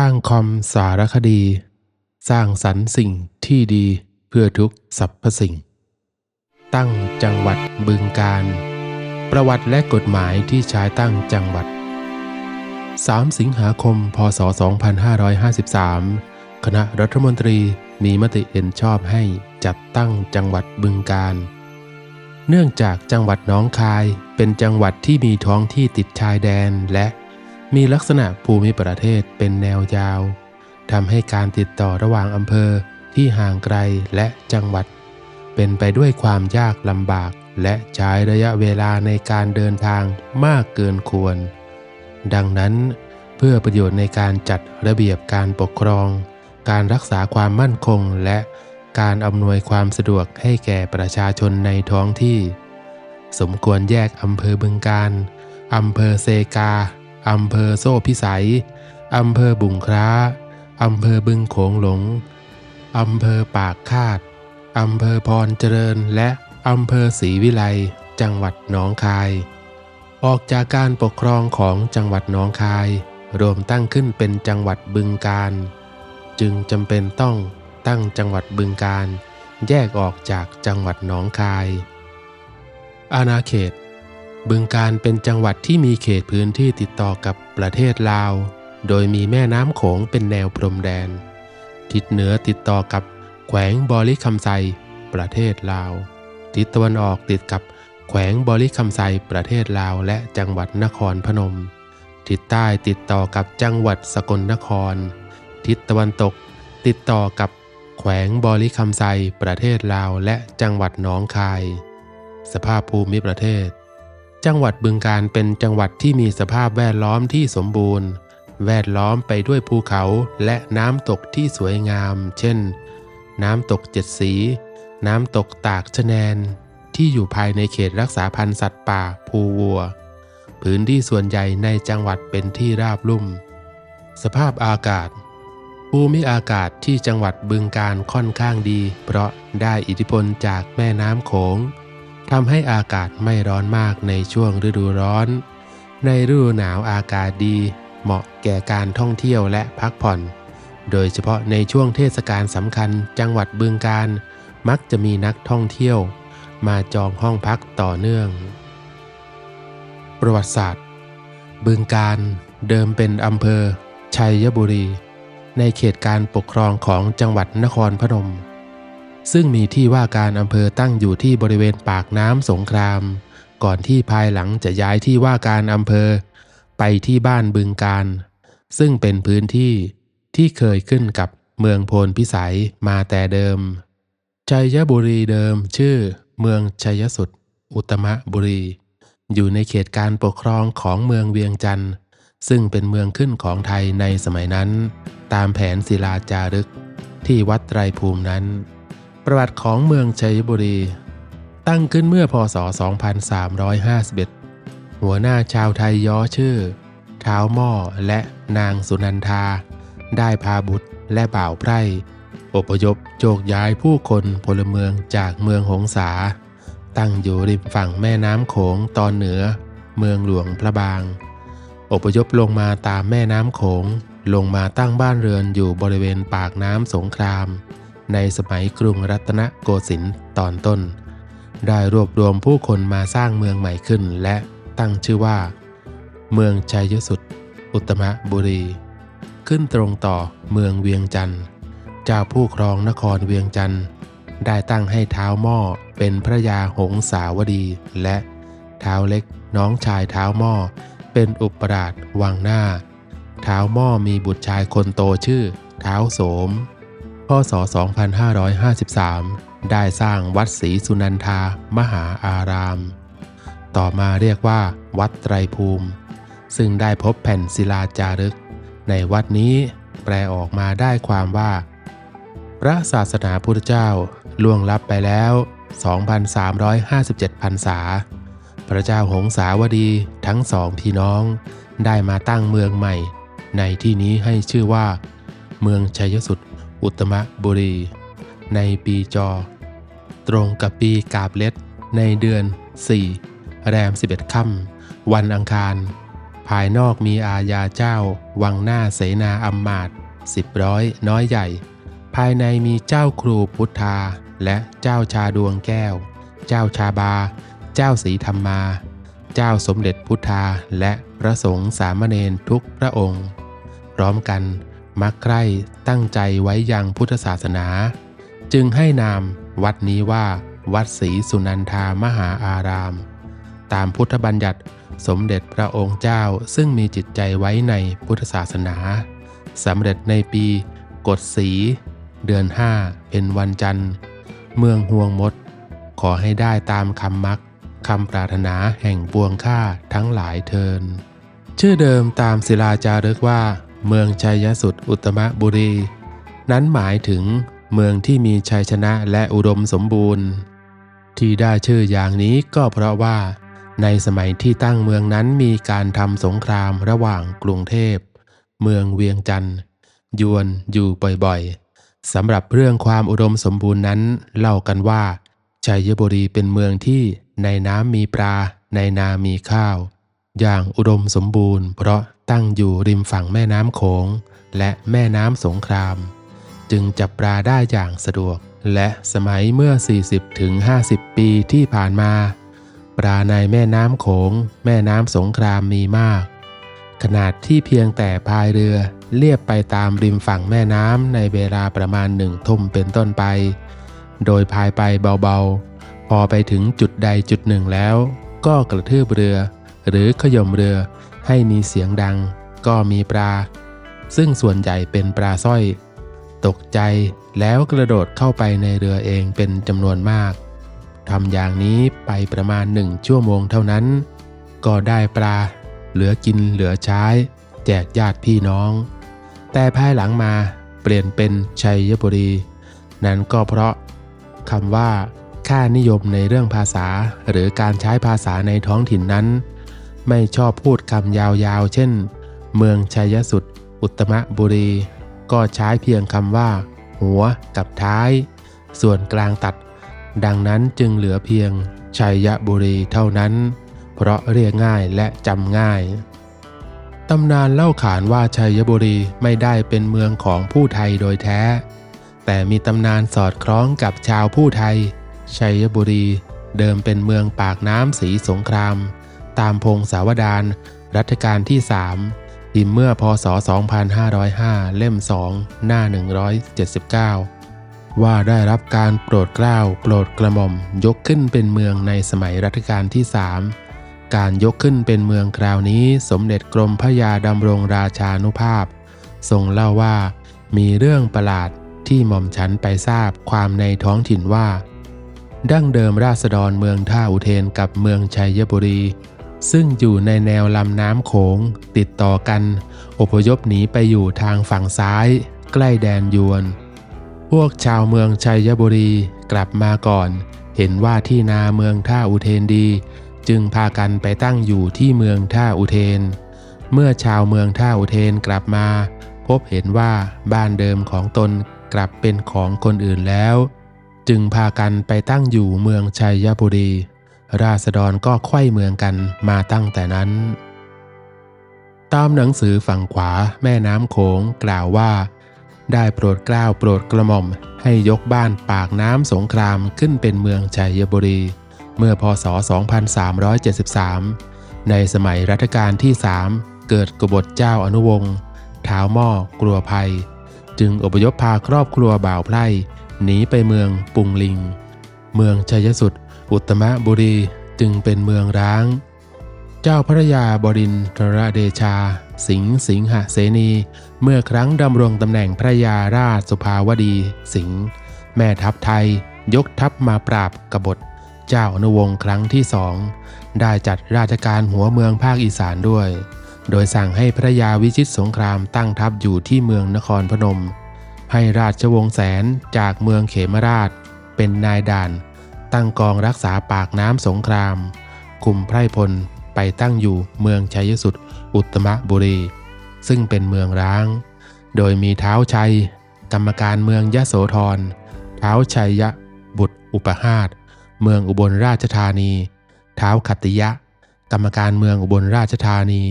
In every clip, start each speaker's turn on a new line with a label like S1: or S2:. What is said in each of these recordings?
S1: ป้างคอมสารคดี สร้างสรรค์สิ่งที่ดีเพื่อทุกสรรพสิ่ง ตั้งจังหวัดบึงการ ประวัติและกฎหมายที่ใช้ตั้งจังหวัด 3 สิงหาคม พศ 2553 คณะรัฐมนตรีมีมติเห็นชอบให้จัดตั้งจังหวัดบึงการ เนื่องจากจังหวัดน้องคายเป็นจังหวัดที่มีท้องที่ติดชายแดนและ มีลักษณะภูมิประเทศเป็นแนวยาวทำให้การติดต่อระหว่างอำเภอที่ห่างไกลและจังหวัด เป็นไปด้วยความยากลำบากและใช้ระยะเวลาในการเดินทางมากเกินควร ดังนั้น เพื่อประโยชน์ในการจัดระเบียบการปกครอง การรักษาความมั่นคงและการอำนวยความสะดวกให้แก่ประชาชนในท้องที่ สมควรแยกอำเภอบึงการอำเภอเซกา อำเภอโซ่พิสัย อำเภอบุงคร้า อำเภอบึงโขงหลง อำเภอปากคาด อำเภอพรเจริญ และอำเภอศรีวิไล จังหวัดหนองคาย ออกจากการปกครองของจังหวัดหนองคาย รวมตั้งขึ้นเป็นจังหวัดบึงการ จึงจำเป็นต้องตั้งจังหวัดบึงการ แยกออกจากจังหวัดหนองคาย อาณาเขต บึงการเป็นจังหวัดที่มีเขตพื้นที่ติดต่อกับประเทศลาว โดยมีแม่น้ำโขงเป็นแนวพรมแดน ทิศเหนือติดต่อกับแขวงบริคำไซ ประเทศลาว ทิศตะวันออกติดกับแขวงบริคำไซ ประเทศลาว และจังหวัดนครพนม ทิศใต้ติดต่อกับจังหวัดสกลนคร ทิศตะวันตกติดต่อกับแขวงบริคำไซ ประเทศลาว และจังหวัดหนองคาย สภาพภูมิประเทศ จังหวัดบึงการเป็นจังหวัดที่มีสภาพแวดล้อมที่สมบูรณ์ แวดล้อมไปด้วยภูเขาและน้ำตกที่สวยงาม เช่น น้ำตกเจ็ดสี น้ำตกตากชะแนน ที่อยู่ภายในเขตรักษาพันธุ์สัตว์ป่าภูวัว พื้นที่ส่วนใหญ่ในจังหวัดเป็นที่ราบลุ่ม สภาพอากาศ ภูมิอากาศที่จังหวัดบึงการค่อนข้างดี เพราะได้อิทธิพลจากแม่น้ำโขง ทำให้อากาศไม่ร้อนมากในช่วงฤดูร้อน ในฤดูหนาวอากาศดี เหมาะแก่การท่องเที่ยวและพักผ่อน โดยเฉพาะในช่วงเทศกาลสำคัญจังหวัดบึงการ มักจะมีนักท่องเที่ยว มาจองห้องพักต่อเนื่อง ประวัติศาสตร์ บึงการเดิมเป็นอำเภอ ชัยบุรี ในเขตการปกครองของจังหวัดนครพนม ซึ่งมีที่ว่าการอำเภอตั้งอยู่ที่บริเวณปากน้ำสงคราม ก่อนที่ภายหลังจะย้ายที่ว่าการอำเภอ ไปที่บ้านบึงการ ซึ่งเป็นพื้นที่ที่เคยขึ้นกับเมืองโพนพิสัยมาแต่เดิม ชัยบุรีเดิมชื่อ เมืองชัยสุดอุตมะบุรี อยู่ในเขตการปกครองของเมืองเวียงจันทร์ซึ่งเป็นเมืองขึ้นของไทยในสมัยนั้น ตามแผนศิลาจารึกที่วัดไตรภูมินั้น ประวัติของเมืองชัยบุรี ตั้งขึ้นเมื่อพศ 2351 หัวหน้าชาวไทยย้อชื่อเท้าหม้อและนางสุนันทา ได้พาบุตรและบ่าวไพร่อพยพโจกย้ายผู้คนพลเมืองจากเมืองหงสา ตั้งอยู่ริมฝั่งแม่น้ำโขงตอนเหนือ เมืองหลวงพระบาง อพยพลงมาตามแม่น้ำโขง ลงมาตั้งบ้านเรือนอยู่บริเวณปากน้ำสงคราม ในสมัยกรุงรัตนโกสินทร์ตอนต้น ได้รวบรวมผู้คนมาสร้างเมืองใหม่ขึ้นและตั้งชื่อว่า เมืองชัยสุดอุตมะบุรี ขึ้นตรงต่อเมืองเวียงจันทร์เจ้าผู้ครองนครเวียงจันทร์ได้ตั้งให้เท้าหม้อเป็นพระยาหงสาวดี และเท้าเล็กน้องชายเท้าหม้อเป็นอุปราชวังหน้า เท้าหม้อมีบุตรชายคนโตชื่อ เท้าโสม พศ 2553 ได้สร้างวัดศรีสุนันทามหาอาราม ต่อมาเรียกว่า วัดไตรภูมิ ซึ่งได้พบแผ่นศิลาจารึก ในวัดนี้แปลออกมาได้ความว่า พระศาสนาพุทธเจ้าล่วงลับไปแล้ว 2,357พรรษา พระเจ้าหงสาวดีทั้งสองพี่น้อง ได้มาตั้งเมืองใหม่ ในที่นี้ให้ชื่อว่า เมืองชัยสุด อุตมะบุรี ในปีจอ ตรงกับปีกาบเล็ดในเดือน 4 แรม 11ค่ำวันอังคาร ภายนอกมีอาญาเจ้า วังหน้าเสนาอัมมาตสิบร้อยน้อยใหญ่ ภายในมีเจ้าครูพุทธา และเจ้าชาดวงแก้ว เจ้าชาบา เจ้าสีธรรมา เจ้าสมเด็จพุทธาและพระสงฆ์สามเณรทุกพระองค์ พร้อมกัน มักใคร่ตั้งใจไว้ยังพุทธศาสนา จึงให้นามวัดนี้ว่า วัดศรีสุนันทามหาอาราม ตามพุทธบัญญัติสมเด็จพระองค์เจ้าซึ่งมีจิตใจไว้ในพุทธศาสนาสำเร็จในปี กฎสี เดือนห้าเป็นวันจันทร์ เมืองห่วงมด ขอให้ได้ตามคำมักคำปรารถนาแห่งปวงข้าทั้งหลายเทิน ชื่อเดิมตามศิลาจารึกว่า เมืองชัยสุดอุตมะบุรี นั้นหมายถึงเมืองที่มีชัยชนะและอุดมสมบูรณ์ ที่ได้ชื่ออย่างนี้ก็เพราะว่า ในสมัยที่ตั้งเมืองนั้นมีการทำสงครามระหว่างกรุงเทพ เมืองเวียงจันทร์ยวนอยู่บ่อยๆสำหรับเรื่องความอุดมสมบูรณ์นั้น เล่ากันว่า ชัยบุรีเป็นเมืองที่ในน้ำมีปลาในนามีข้าว อย่างอุดมสมบูรณ์เพราะ ตั้งอยู่ริมฝั่งแม่น้ำโขงและแม่น้ำสงคราม จึงจับปลาได้อย่างสะดวก และสมัยเมื่อ 40ถึง50ปีที่ผ่านมา ปลาในแม่น้ำโขง แม่น้ำสงครามมีมาก ขนาดที่เพียงแต่พายเรือเลียบไปตามริมฝั่งแม่น้ำในเวลาประมาณหนึ่งทุ่มเป็นต้นไป โดยพายไปเบาๆ พอไปถึงจุดใดจุดหนึ่งแล้ว ก็กระทืบเรือ หรือขย่มเรือ ให้มีเสียงดัง ก็มีปลา ซึ่งส่วนใหญ่เป็นปลาสร้อย ตกใจแล้วกระโดดเข้าไปในเรือเองเป็นจำนวนมากทำอย่างนี้ไปประมาณหนึ่งชั่วโมงเท่านั้น ก็ได้ปลา เหลือกินเหลือใช้ แจกญาติพี่น้อง แต่ภายหลังมาเปลี่ยนเป็นชัยบุรี นั้นก็เพราะคำว่า ค่านิยมในเรื่องภาษาหรือการใช้ภาษาในท้องถิ่นนั้น ไม่ชอบพูดคำยาวๆ เช่น เมืองชัยสุด อุตมะบุรี ก็ใช้เพียงคำว่า หัวกับท้าย ส่วนกลางตัด ดังนั้นจึงเหลือเพียง ชัยบุรีเท่านั้น เพราะเรียกง่ายและจำง่ายตำนานเล่าขานว่าชัยบุรีไม่ได้เป็นเมืองของผู้ไทยโดยแท้ แต่มีตำนานสอดคล้องกับชาวผู้ไทย ชัยบุรีเดิมเป็นเมืองปากน้ำสีสงคราม ตามพงศาวดารรัชกาลที่3พิมพ์เมื่อพศ 2505 เล่ม 2 หน้า 179 ว่าได้รับการโปรดเกล้าโปรดกระหม่อมยกขึ้นเป็นเมืองในสมัยรัชกาลที่ 3 การยกขึ้นเป็นเมืองคราวนี้สมเด็จกรมพระยาดำรงราชานุภาพ ทรงเล่าว่ามีเรื่องประหลาดที่หม่อมฉันไปทราบความในท้องถิ่นว่า ดั้งเดิมราษฎรเมืองท่าอุเทนกับเมืองชัยบุรี ซึ่งอยู่ในแนวลำน้ำโขงติดต่อกัน อพยพหนีไปอยู่ทางฝั่งซ้าย ใกล้แดนยวน พวกชาวเมืองชัยบุรีกลับมาก่อน เห็นว่าที่นาเมืองท่าอุเทนดี จึงพากันไปตั้งอยู่ที่เมืองท่าอุเทน เมื่อชาวเมืองท่าอุเทนกลับมา พบเห็นว่าบ้านเดิมของตนกลับเป็นของคนอื่นแล้ว จึงพากันไปตั้งอยู่เมืองชัยบุรี ราษฎรก็ไขว้เมืองกันมาตั้งแต่นั้น ตามหนังสือฝั่งขวาแม่น้ำโขงกล่าวว่า ได้โปรดเกล้าโปรดกระหม่อมให้ยกบ้านปากน้ำสงครามขึ้นเป็นเมืองชัยบุรี เมื่อพศ 2373 ในสมัยรัชกาลที่ 3 เกิดกบฏเจ้าอนุวงศ์ท้าวหม้อกลัวภัย จึงอพยพพาครอบครัวบ่าวไพร่หนีไปเมืองปุงลิง เมืองชัยสุด อุตมะบุรีจึงเป็นเมืองร้าง เจ้าพระยาบรินทรเดชา สิงห์สิงหเสนี เมื่อครั้งดำรงตำแหน่งพระยาราชสุภาวดี สิงห์แม่ทัพไทย ยกทัพมาปราบกบฏ เจ้าอนุวงศ์ครั้งที่สองได้จัดราชการหัวเมืองภาคอีสานด้วย โดยสั่งให้พระยาวิชิตสงครามตั้งทัพอยู่ที่เมืองนครพนม ให้ราชวงศ์แสนจากเมืองเขมราช เป็นนายด่าน ตั้งกองรักษาปากน้ำสงครามคุมไพร่พลไปตั้งอยู่เมืองชัยสุดอุตมะบุรี ซึ่งเป็นเมืองร้าง โดยมีเท้าชัย กรรมการเมืองยะโสธร เท้าชัยยะบุตรอุปหาตเมืองอุบลราชธานี เท้าขัตติยะ กรรมการเมืองอุบลราชธานี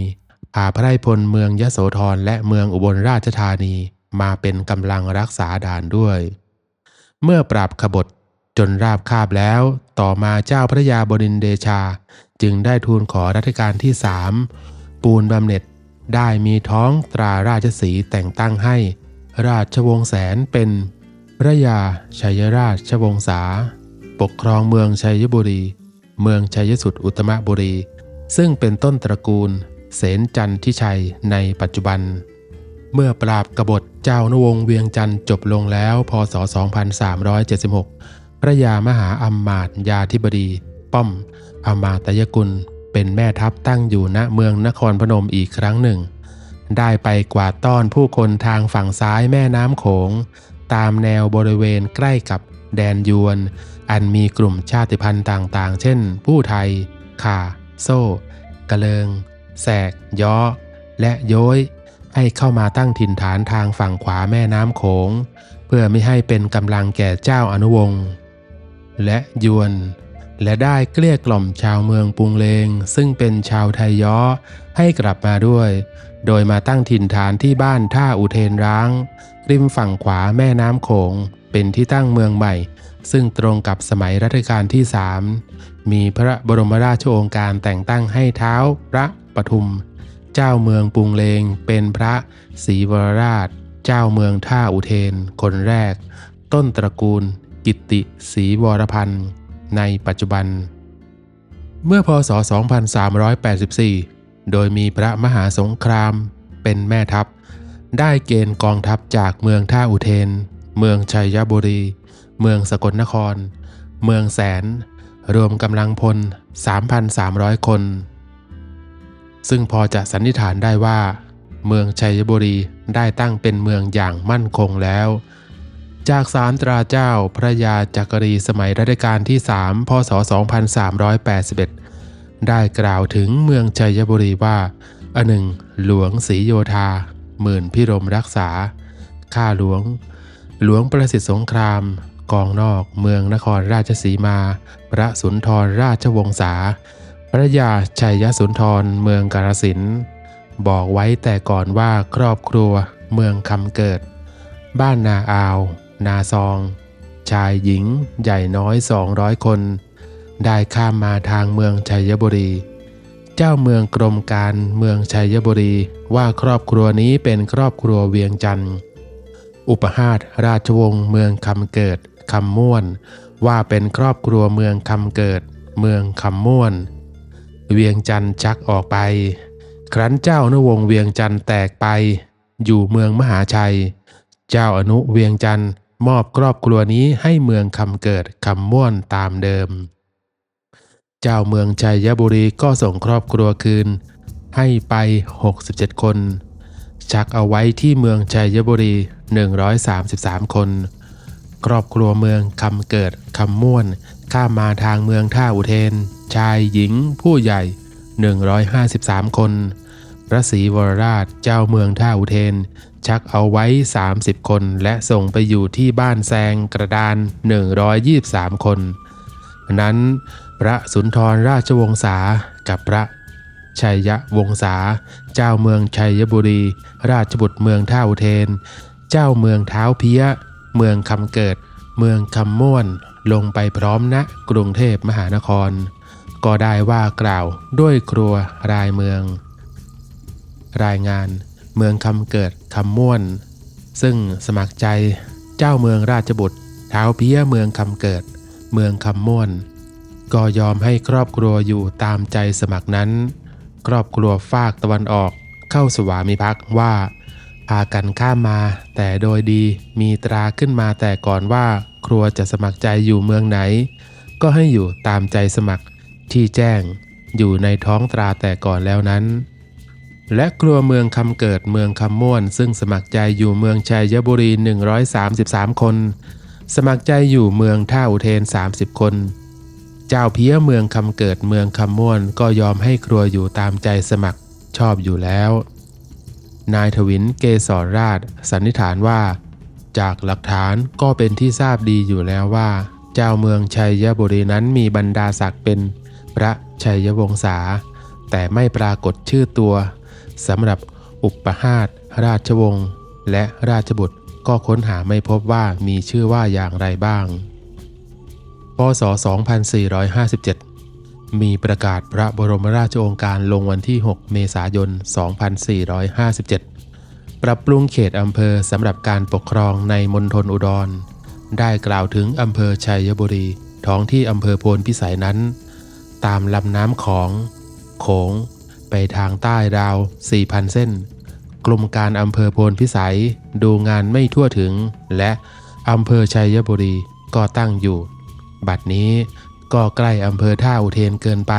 S1: พาไพรพลเมืองยะโสธรและเมืองอุบลราชธานีมาเป็นกำลังรักษาด่านด้วย เมื่อปราบขบฏ จนราบคาบแล้ว ต่อมาเจ้าพระยาบรินเดชา จึงได้ทูลขอรัชกาลที่สามปูนบำเหน็จได้มีท้องตราราชสีแต่งตั้งให้ ราชวงศ์แสนเป็น พระยาชัยราชวงศาปกครองเมืองชัยบุรี เมืองชัยสุดอุตตมบุรี ซึ่งเป็นต้นตระกูล เสนจันทิชัยในปัจจุบัน เมื่อปราบกบฏเจ้านวงศ์เวียงจันทร์จบลงแล้วพศ 2376 พระยามหาอัมมาตยาธิบดี ป้อมอมาตยกุล เป็นแม่ทัพตั้งอยู่ณเมืองนครพนมอีกครั้งหนึ่ง ได้ไปกวาดต้อนผู้คนทางฝั่งซ้ายแม่น้ำโขง ตามแนวบริเวณใกล้กับแดนยวน อันมีกลุ่มชาติพันธุ์ต่างๆ เช่น ผู้ไทย ข่า โซ่ กะเลิง แสก ย้อ และโย้ยให้เข้ามาตั้งถิ่นฐานทางฝั่งขวาแม่น้ำโขง เพื่อไม่ให้เป็นกำลังแก่เจ้าอนุวงศ์ และยวน และได้เกลี้ยกล่อมชาวเมืองปุงเลง ซึ่งเป็นชาวไทยย้อให้กลับมาด้วย โดยมาตั้งถิ่นฐานที่บ้านท่าอุเทนร้าง ริมฝั่งขวาแม่น้ำโขง เป็นที่ตั้งเมืองใหม่ ซึ่งตรงกับสมัยรัชกาลที่สามมีพระบรมราชโองการแต่งตั้งให้เท้าพระปทุม เจ้าเมืองปุงเลงเป็นพระศรีวรราช เจ้าเมืองท่าอุเทนคนแรก ต้นตระกูล กิตติศรีวรพันธ์ในปัจจุบัน เมื่อพศ 2384 โดยมีพระมหาสงครามเป็นแม่ทัพ ได้เกณฑ์กองทัพจากเมืองท่าอุเทน เมืองชัยบุรี เมืองสกลนคร เมืองแสน รวมกำลังพล 3,300 คน ซึ่งพอจะสันนิษฐานได้ว่า เมืองชัยบุรีได้ตั้งเป็นเมืองอย่างมั่นคงแล้ว จากสารตราเจ้าพระยาจักรีสมัยรัชกาลที่ 3 พศ 2381 ได้กล่าวถึงเมืองชัยบุรีว่า อันหนึ่ง หลวงศรีโยธา หมื่นพิรมรักษา ข้าหลวง หลวงประสิทธิ์สงคราม กองนอกเมืองนครราชสีมา พระสุนทรราชวงศา พระยาชัยสุนทรเมืองกาฬสินบอกไว้แต่ก่อนว่าครอบครัวเมืองคำเกิด บ้านนาอาว นาซอง ชายหญิงใหญ่น้อย 200 คน ได้ข้ามมาทางเมืองชัยบุรี เจ้าเมืองกรมการเมืองชัยบุรีว่าครอบครัวนี้เป็นครอบครัวเวียงจันทร์อุปหาตราชวงศ์เมืองคำเกิดคำม่วน ว่าเป็นครอบครัวเมืองคำเกิด เมืองคำม่วน เวียงจันทร์ชักออกไป ครั้นเจ้าอนุวงศ์เวียงจันทร์แตกไป อยู่เมืองมหาชัย เจ้าอนุเวียงจันทร์ มอบครอบครัวนี้ให้เมืองคำเกิดคำม่วนตามเดิม เจ้าเมืองชัยบุรีก็ส่งครอบครัวคืน ให้ไป 67 คน ชักเอาไว้ที่เมืองชัยบุรี 133 คน ครอบครัวเมืองคำเกิดคำม่วน ข้ามมาทางเมืองท่าอุเทน ชายหญิงผู้ใหญ่ 153 คนพระศรีวรราชเจ้าเมืองท่าอุเทน ชักเอาไว้ 30 คน และส่งไปอยู่ที่บ้านแซงกระดาน 123 คน นั้นพระสุนทรราชวงศากับพระชัยวงศา เจ้าเมืองชัยบุรี ราชบุตรเมืองท่าอุเทน เจ้าเมืองเท้าเพี้ย เมืองคำเกิด เมืองคำม่วน ลงไปพร้อมณกรุงเทพมหานคร ก็ได้ว่ากล่าวด้วยครัวรายเมือง รายงาน เมืองคำเกิดคำม่วน ซึ่งสมัครใจเจ้าเมืองราชบุตรเท้าเพี้ยเมืองคำเกิด เมืองคำม่วน ก็ยอมให้ครอบครัวอยู่ตามใจสมัครนั้น ครอบครัวฝากตะวันออกเข้าสวามิภักดิ์ว่าพากันข้ามมาแต่โดยดีมีตราขึ้นมาแต่ก่อนว่าครัวจะสมัครใจอยู่เมืองไหน ก็ให้อยู่ตามใจสมัครที่แจ้งอยู่ในท้องตราแต่ก่อนแล้วนั้น และครัวเมืองคำเกิดเมืองคำม่วน ซึ่งสมัครใจอยู่เมืองชัยบุรี 133 คน สมัครใจอยู่เมืองท่าอุเทน 30 คน เจ้าเพี้ยเมืองคำเกิดเมืองคำม่วน ก็ยอมให้ครัวอยู่ตามใจสมัครชอบอยู่แล้ว นายทวินเกษรราช สันนิษฐานว่า จากหลักฐานก็เป็นที่ทราบดีอยู่แล้วว่า เจ้าเมืองชัยบุรีนั้นมีบรรดาศักดิ์เป็น พระชัยวงศาแต่ไม่ปรากฏชื่อตัว สำหรับอุปหาตราชวงศ์และราชบุตรก็ค้นหาไม่พบว่ามีชื่อว่าอย่างไรบ้าง พศ 2457 มีประกาศพระบรมราชโองการลงวันที่ 6 เมษายน 2457 ปรับปรุงเขตอำเภอสำหรับการปกครองในมณฑลอุดร ได้กล่าวถึงอำเภอชัยบุรี ท้องที่อำเภอโพนพิสัยนั้น ตามลำน้ำของ โขง ไปทางใต้ราว 4,000 เส้นกรมการอำเภอโพนพิสัยดูงานไม่ทั่วถึง และอำเภอชัยบุรีก็ตั้งอยู่ บัดนี้ก็ใกล้อำเภอท่าอุเทนเกินไป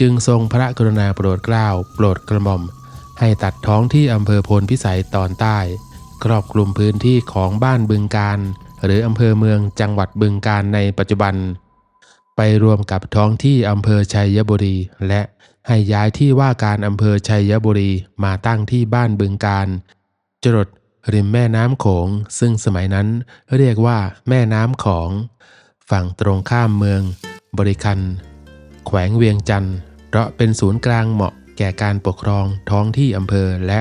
S1: จึงทรงพระกรุณาโปรดเกล้าโปรดกระหม่อม ให้ตัดท้องที่อำเภอโพนพิสัยตอนใต้ ครอบคลุมพื้นที่ของบ้านบึงการ หรืออำเภอเมืองจังหวัดบึงการในปัจจุบัน ไปรวมกับท้องที่อำเภอชัยบุรีและ ให้ย้ายที่ว่าการอำเภอชัยบุรีมาตั้งที่บ้านบึงการ จรดริมแม่น้ำโขง ซึ่งสมัยนั้นเรียกว่าแม่น้ำของ ฝั่งตรงข้ามเมือง บริคัน แขวงเวียงจันทร์เพราะเป็นศูนย์กลางเหมาะแก่การปกครองท้องที่อำเภอและ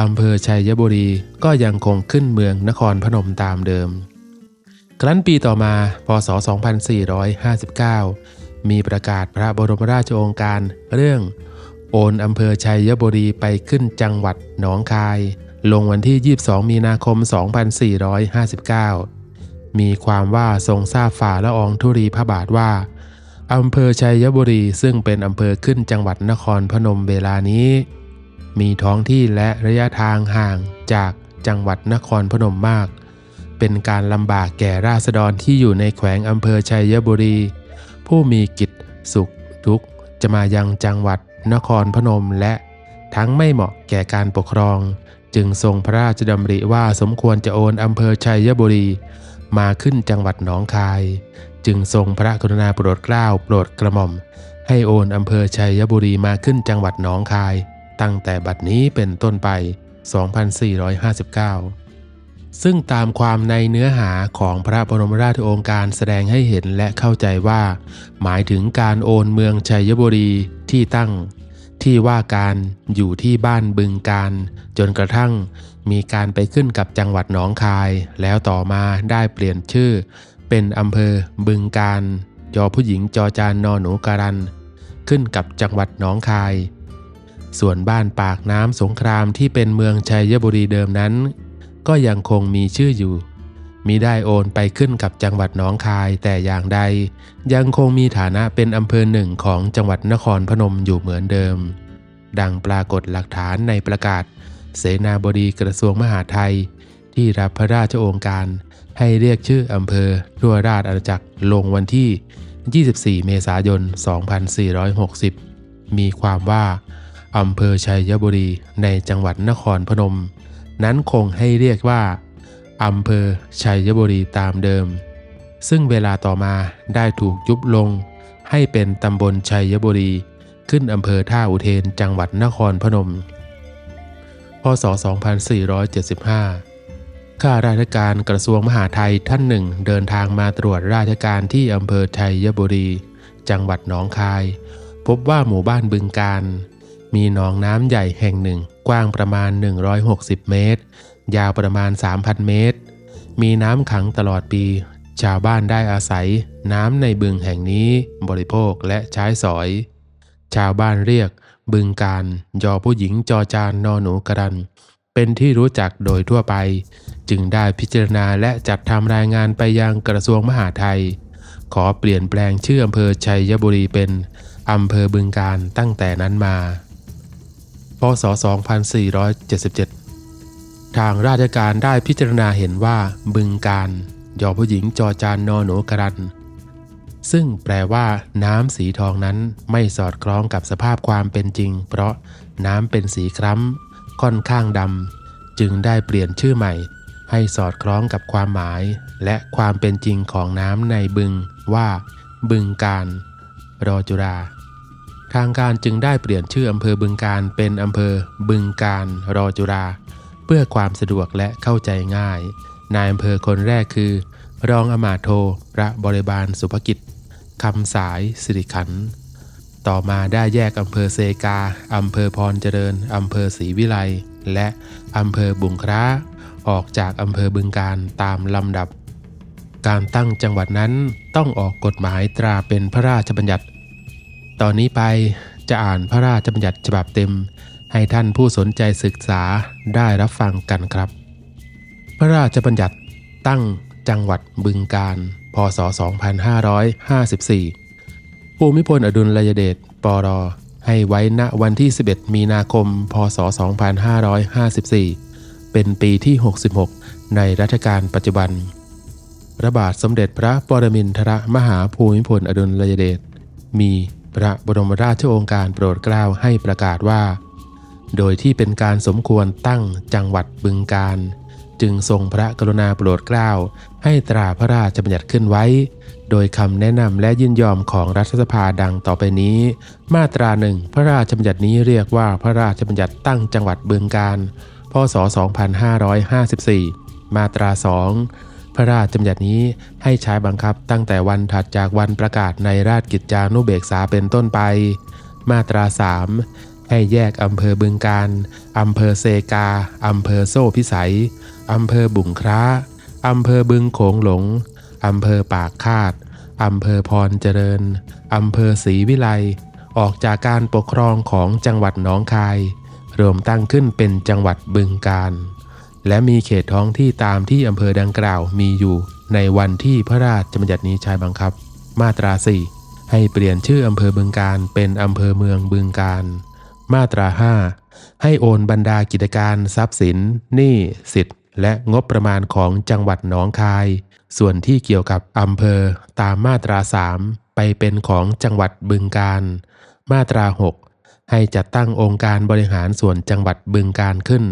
S1: อำเภอชัยบุรีก็ยังคงขึ้นเมืองนครพนมตามเดิม ครั้นปีต่อมา พศ 2459 มีประกาศพระบรมราชโองการเรื่อง โอนอำเภอชัยบุรีไปขึ้นจังหวัดหนองคาย ลงวันที่ 22 มีนาคม 2459 มีความว่าทรงทราบฝ่าละอองธุรีพระบาทว่าอำเภอชัยบุรีซึ่งเป็นอำเภอขึ้นจังหวัดนครพนมเวลานี้ มีท้องที่และระยะทางห่างจากจังหวัดนครพนมมาก เป็นการลำบากแก่ราษฎรที่อยู่ในแขวงอำเภอชัยบุรี ผู้มีกิจสุขทุกข์จะมายังจังหวัดนครพนมและทั้งไม่เหมาะแก่การปกครอง จึงทรงพระราชดำริว่าสมควรจะโอนอำเภอชัยบุรี มาขึ้นจังหวัดหนองคาย จึงทรงพระกรุณาโปรดเกล้าโปรดกระหม่อม ให้โอนอำเภอชัยบุรีมาขึ้นจังหวัดหนองคาย ตั้งแต่บัดนี้เป็นต้นไป 2459 ซึ่งตามความในเนื้อหาของพระบรมราชโองการแสดงให้เห็นและเข้าใจว่า หมายถึงการโอนเมืองชัยบุรีที่ตั้ง ที่ว่าการอยู่ที่บ้านบึงการ จนกระทั่งมีการไปขึ้นกับจังหวัดหนองคาย แล้วต่อมาได้เปลี่ยนชื่อ เป็นอำเภอบึงการยอผู้หญิงจอจานนอหนูการัน ขึ้นกับจังหวัดหนองคาย ส่วนบ้านปากน้ำสงครามที่เป็นเมืองชัยบุรีเดิมนั้น ก็ยังคงมีชื่ออยู่มีได้โอนไปขึ้นกับจังหวัดหนองคายแต่อย่างใด ยังคงมีฐานะเป็นอำเภอหนึ่งของจังหวัดนครพนมอยู่เหมือนเดิม ดังปรากฏหลักฐานในประกาศ เสนาบดีกระทรวงมหาดไทย ที่รับพระราชโองการ ให้เรียกชื่ออำเภอทั่วราชอาณาจักรลงวันที่ 24 เมษายน 2460 มีความว่าอำเภอชัยบุรีในจังหวัดนครพนม นั้นคงให้เรียกว่าอำเภอชัยบุรีตามเดิม ซึ่งเวลาต่อมาได้ถูกยุบลง ให้เป็นตำบลชัยบุรี ขึ้นอำเภอท่าอุเทนจังหวัดนครพนม พศ 2475 ข้าราชการกระทรวงมหาดไทยท่านหนึ่งเดินทางมาตรวจราชการที่อำเภอชัยบุรี จังหวัดหนองคาย พบว่าหมู่บ้านบึงการ มีหนองน้ำใหญ่แห่งหนึ่ง กว้างประมาณ 160 เมตร ยาวประมาณ 3,000 เมตร มีน้ำขังตลอดปี ชาวบ้านได้อาศัย น้ำในบึงแห่งนี้บริโภคและใช้สอย ชาวบ้านเรียก บึงการยอผู้หญิงจอจานนอหนูกระดัน เป็นที่รู้จักโดยทั่วไป จึงได้พิจารณาและจัดทำรายงานไปยังกระทรวงมหาดไทย ขอเปลี่ยนแปลงชื่ออำเภอชัยบุรีเป็นอำเภอบึงการตั้งแต่นั้นมา พศ 2477 ทางราชการได้พิจารณาเห็นว่า บึงการยอผู้หญิงจอจานนอหนูกรัน ซึ่งแปลว่า น้ำสีทองนั้นไม่สอดคล้องกับสภาพความเป็นจริง เพราะน้ำเป็นสีคล้ำค่อนข้างดำจึงได้เปลี่ยนชื่อใหม่ ให้สอดคล้องกับความหมาย และความเป็นจริงของน้ำในบึงว่า บึงการรอจุรา ทางการจึงได้เปลี่ยนชื่ออำเภอบึงการเป็นอำเภอบึงการรอจุราเพื่อความสะดวกและเข้าใจง่าย นายอำเภอคนแรกคือ รองอมาโทพระบริบาลสุภกิจคำสายสิริขัน ต่อมาได้แยกอำเภอเซกาอำเภอพรเจริญอำเภอศรีวิไลและอำเภอบุงคร้าออกจากอำเภอบึงการตามลำดับ การตั้งจังหวัดนั้นต้องออกกฎหมายตราเป็นพระราชบัญญัติ ตอนนี้ไปจะอ่านพระราชบัญญัติฉบับเต็ม ให้ท่านผู้สนใจศึกษาได้รับฟังกันครับ พระราชบัญญัติตั้งจังหวัดบึงการ พศ 2554 ภูมิพลอดุลยเดชปรให้ไว้ณวันที่ 11 มีนาคม พศ 2554 เป็นปีที่ 66 ในรัชกาลปัจจุบัน พระบาทสมเด็จพระปรมินทรมหาภูมิพลอดุลยเดชมี ระบรมราชโองการโปรดเกล้าให้ประกาศว่า โดยที่เป็นการสมควรตั้งจังหวัดบึงการ จึงทรงพระกรุณาโปรดเกล้าให้ตราพระราชบัญญัติขึ้นไว้ โดยคำแนะนำและยินยอมของรัฐสภาดังต่อไปนี้ มาตราหนึ่งพระราชบัญญัตินี้เรียกว่าพระราชบัญญัติตั้งจังหวัดบึงการ พศ 2554 มาตรา 2 ระราชบัญญัตินี้ให้ใช้บังคับตั้งแต่วันถัดจากวันประกาศในราชกิจจานุเบกษาเป็นต้นไป มาตรา 3 ให้แยกอำเภอบึงการอำเภอเซกาอำเภอโซ่พิสัยอำเภอบุงคร้าอำเภอบึงโขงหลงอำเภอปากคาดอำเภอพรเจริญอำเภอศรีวิไลออกจากการปกครองของจังหวัดหนองคาย รวมตั้งขึ้นเป็นจังหวัดบึงการ และมีเขตท้องที่ตามที่อำเภอดังกล่าวมีอยู่ ในวันที่พระราชบัญญัตินี้ใช้บังคับ มาตรา 4 ให้เปลี่ยนชื่ออำเภอบึงการเป็นอำเภอเมืองบึงการ มาตรา 5 ให้โอนบรรดากิจการทรัพย์สิน หนี้สิทธิ์ และงบประมาณของจังหวัดหนองคาย ส่วนที่เกี่ยวกับอำเภอตามมาตรา 3 ไปเป็นของจังหวัดบึงการ มาตรา 6 ให้จัดตั้งองค์การบริหารส่วนจังหวัดบึงการขึ้น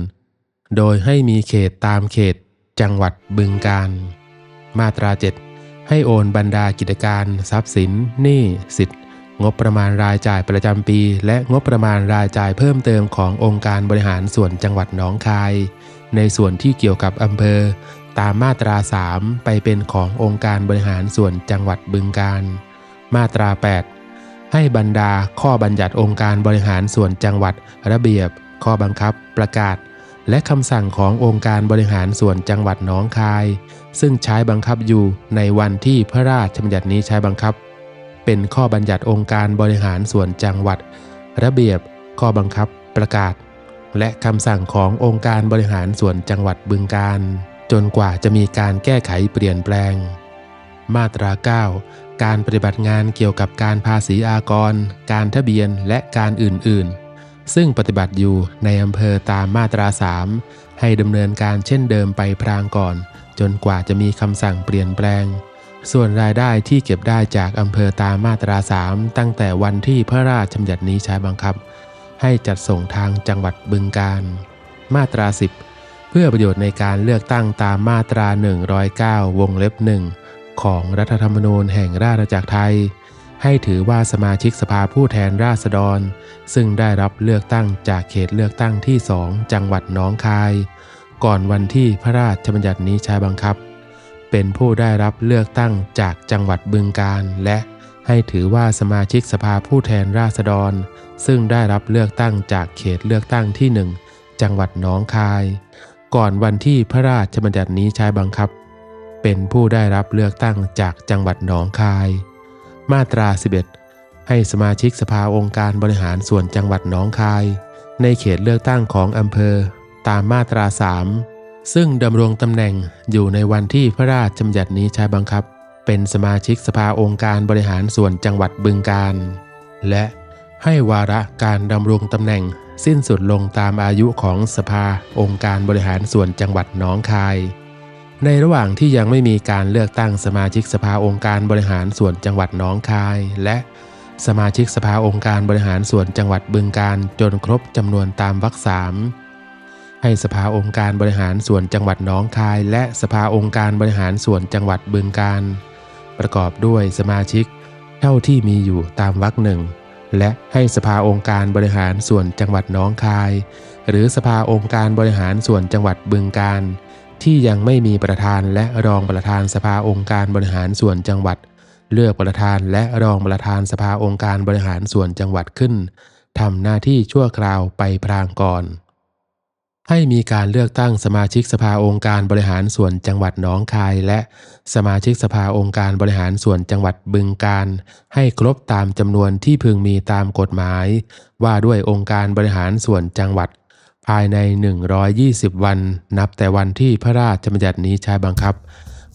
S1: โดยให้มีเขตตามเขต จังหวัดบึงการ มาตรา 7 ให้โอนบรรดากิจการ ทรัพย์สิน หนี้ สิทธิ์ งบประมาณรายจ่ายประจำปี และงบประมาณรายจ่ายเพิ่มเติมขององค์การบริหารส่วนจังหวัดหนองคาย ในส่วนที่เกี่ยวกับอำเภอ ตามมาตรา 3 ไปเป็นขององค์การบริหารส่วนจังหวัดบึงการ มาตรา 8ให้บรรดาข้อบัญญัติองค์การบริหารส่วนจังหวัดระเบียบ ข้อบังคับ ประกาศ และคำสั่งขององค์การบริหารส่วนจังหวัดหนองคาย ซึ่งใช้บังคับอยู่ในวันที่พระราชบัญญัตินี้ใช้บังคับ เป็นข้อบัญญัติองค์การบริหารส่วนจังหวัด ระเบียบ ข้อบังคับ ประกาศ และคำสั่งขององค์การบริหารส่วนจังหวัดบึงการ จนกว่าจะมีการแก้ไขเปลี่ยนแปลง มาตรา 9 การปฏิบัติงานเกี่ยวกับการภาษีอากร การทะเบียนและการอื่น ๆ ซึ่งปฏิบัติอยู่ในอำเภอตามมาตรา 3 ให้ดำเนินการเช่นเดิมไปพรางก่อน จนกว่าจะมีคำสั่งเปลี่ยนแปลง ส่วนรายได้ที่เก็บได้จากอำเภอตามมาตรา 3 ตั้งแต่วันที่พระราชบัญญัตินี้ใช้บังคับ ให้จัดส่งทางจังหวัดบึงการ มาตรา 10 เพื่อประโยชน์ในการเลือกตั้งตามมาตรา 109 วงเล็บหนึ่งของรัฐธรรมนูญแห่งราชอาณาจักรไทย ให้ถือว่าสมาชิกสภาผู้แทนราษฎร ซึ่งได้รับเลือกตั้งจากเขตเลือกตั้งที่2จังหวัดหนองคาย ก่อนวันที่พระราชบัญญัตินี้ใช้บังคับ เป็นผู้ได้รับเลือกตั้งจากจังหวัดบึงการและให้ถือว่าสมาชิกสภาผู้แทนราษฎร ซึ่งได้รับเลือกตั้งจากเขตเลือกตั้งที่1จังหวัดหนองคาย ก่อนวันที่พระราชบัญญัตินี้ใช้บังคับ เป็นผู้ได้รับเลือกตั้งจากจังหวัดหนองคาย มาตรา 11 ให้สมาชิกสภาองค์การบริหารส่วนจังหวัดหนองคาย ในเขตเลือกตั้งของอำเภอ ตามมาตรา 3 ซึ่งดำรงตำแหน่งอยู่ในวันที่พระราชบัญญัตินี้ใช้บังคับ เป็นสมาชิกสภาองค์การบริหารส่วนจังหวัดบึงการ และให้วาระการดำรงตำแหน่งสิ้นสุดลงตามอายุของสภาองค์การบริหารส่วนจังหวัดหนองคาย ในระหว่างที่ยังไม่มีการเลือกตั้งสมาชิกสภาองค์การบริหารส่วนจังหวัดหนองคาย และสมาชิกสภาองค์การบริหารส่วนจังหวัดบึงการจนครบจำนวนตามวรรคสามให้สภาองค์การบริหารส่วนจังหวัดหนองคาย และสภาองค์การบริหารส่วนจังหวัดบึงการ ประกอบด้วยสมาชิกเท่าที่มีอยู่ตามวรรคหนึ่งและให้สภาองค์การบริหารส่วนจังหวัดหนองคาย หรือสภาองค์การบริหารส่วนจังหวัดบึงการ ที่ยังไม่มีประธานและรองประธานสภาองค์การบริหารส่วนจังหวัด เลือกประธานและรองประธานสภาองค์การบริหารส่วนจังหวัดขึ้นทำหน้าที่ชั่วคราวไปพรางก่อน ให้มีการเลือกตั้งสมาชิกสภาองค์การบริหารส่วนจังหวัดหนองคาย และสมาชิกสภาองค์การบริหารส่วนจังหวัดบึงการ ให้ครบตามจำนวนที่พึงมีตามกฎหมาย ว่าด้วยองค์การบริหารส่วนจังหวัด ภายใน 120 วัน นับแต่วันที่พระราชบัญญัตินี้ใช้บังคับ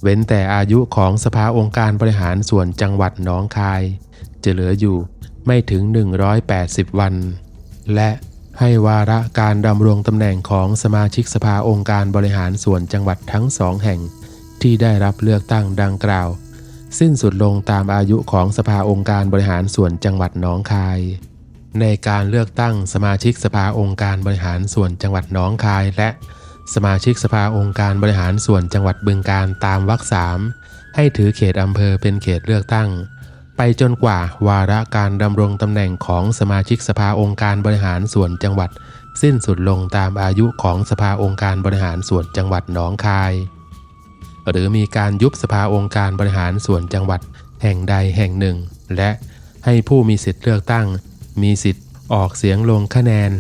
S1: เว้นแต่อายุของสภาองค์การบริหารส่วนจังหวัดหนองคาย จะเหลืออยู่ไม่ถึง 180 วัน และให้วาระการดำรงตำแหน่งของสมาชิกสภาองค์การบริหารส่วนจังหวัดทั้งสองแห่ง ที่ได้รับเลือกตั้งดังกล่าว สิ้นสุดลงตามอายุของสภาองค์การบริหารส่วนจังหวัดหนองคาย ในการเลือกตั้งสมาชิกสภาองค์การบริหารส่วนจังหวัดหนองคาย และสมาชิกสภาองค์การบริหารส่วนจังหวัดบึงการตามวรรคสามให้ถือเขตอำเภอเป็นเขตเลือกตั้ง ไปจนกว่าวาระการดำรงตำแหน่งของสมาชิกสภาองค์การบริหารส่วนจังหวัด สิ้นสุดลงตามอายุของสภาองค์การบริหารส่วนจังหวัดหนองคาย หรือมีการยุบสภาองค์การบริหารส่วนจังหวัด แห่งใดแห่งหนึ่ง และให้ผู้มีสิทธิ์เลือกตั้ง มีสิทธิ์ออกเสียงลงคะแนน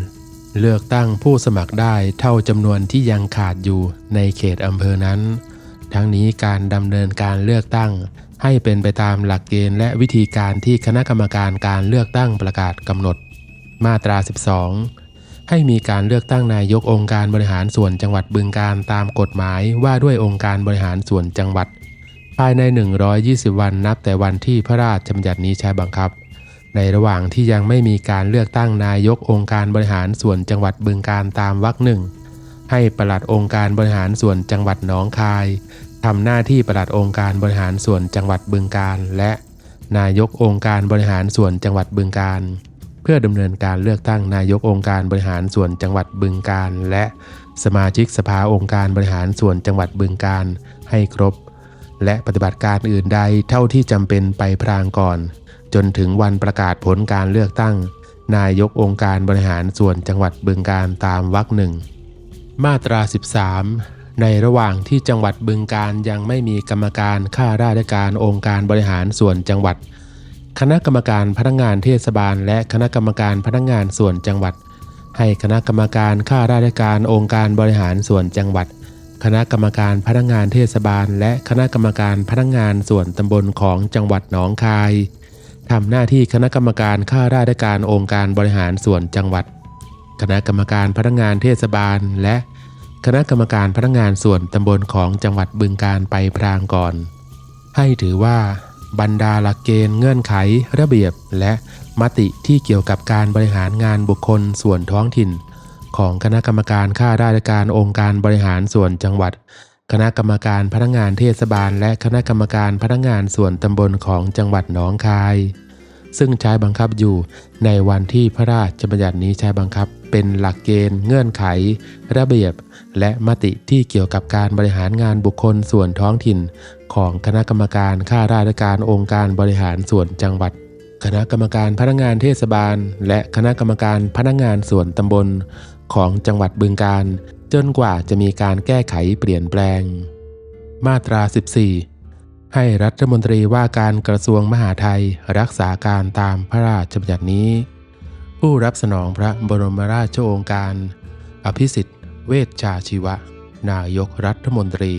S1: เลือกตั้งผู้สมัครได้เท่าจำนวนที่ยังขาดอยู่ในเขตอำเภอนั้น ทั้งนี้การดำเนินการเลือกตั้ง ให้เป็นไปตามหลักเกณฑ์และวิธีการที่คณะกรรมการการเลือกตั้งประกาศกำหนด มาตรา 12 ให้มีการเลือกตั้งนายกองค์การบริหารส่วนจังหวัดบึงการตามกฎหมายว่าด้วยองค์การบริหารส่วนจังหวัด ภายใน 120 วันนับแต่วันที่พระราชบัญญัตินี้ใช้บังคับ ในระหว่างที่ยังไม่มีการเลือกตั้งนายกองค์การบริหารส่วนจังหวัดบึงการตามวรรคหนึ่ง ให้ปลัดองค์การบริหารส่วนจังหวัดหนองคายทำหน้าที่ปลัดองค์การบริหารส่วนจังหวัดบึงการ และนายกองค์การบริหารส่วนจังหวัดบึงการ เพื่อดำเนินการเลือกตั้งนายกองค์การบริหารส่วนจังหวัดบึงการ และสมาชิกสภาองค์การบริหารส่วนจังหวัดบึงการให้ครบ และปฏิบัติการอื่นใดเท่าที่จำเป็นไปพรางก่อน จนถึงวันประกาศผลการเลือกตั้ง นายกองค์การบริหารส่วนจังหวัดบึงการตามวรรคหนึ่ง มาตรา 13 ในระหว่างที่จังหวัดบึงการยังไม่มีกรรมการข้าราชการองค์การบริหารส่วนจังหวัด คณะกรรมการพนักงานเทศบาล และคณะกรรมการพนักงานส่วนจังหวัด ให้คณะกรรมการข้าราชการองค์การบริหารส่วนจังหวัดคณะกรรมการพนักงานเทศบาล และคณะกรรมการพนักงานส่วนตำบลของจังหวัดหนองคาย ทำหน้าที่คณะกรรมการข้าราชการองค์การบริหารส่วนจังหวัด คณะกรรมการพนักงานเทศบาล และคณะกรรมการพนักงานส่วนตำบลของจังหวัดบึงการไปพรางก่อน ให้ถือว่า บรรดาหลักเกณฑ์เงื่อนไข ระเบียบและมติที่เกี่ยวกับการบริหารงานบุคคลส่วนท้องถิ่น ของคณะกรรมการข้าราชการองค์การบริหารส่วนจังหวัด คณะกรรมการพนักงานเทศบาล และคณะกรรมการพนักงานส่วนตำบลของจังหวัดหนองคาย ซึ่งใช้บังคับอยู่ในวันที่พระราชบัญญัตินี้ใช้บังคับ เป็นหลักเกณฑ์เงื่อนไข ระเบียบ และมติที่เกี่ยวกับการบริหารงานบุคคลส่วนท้องถิ่น ของคณะกรรมการข้าราชการองค์การบริหารส่วนจังหวัดคณะกรรมการพนักงานเทศบาล และคณะกรรมการพนักงานส่วนตำบล ของจังหวัดบึงการ จนกว่าจะมีการแก้ไขเปลี่ยนแปลง มาตรา 14 ให้รัฐมนตรีว่าการกระทรวงมหาดไทยรักษาการตามพระราชบัญญัตินี้ ผู้รับสนองพระบรมราชโองการ อภิสิทธิ์ เวชชาชีวะ นายกรัฐมนตรี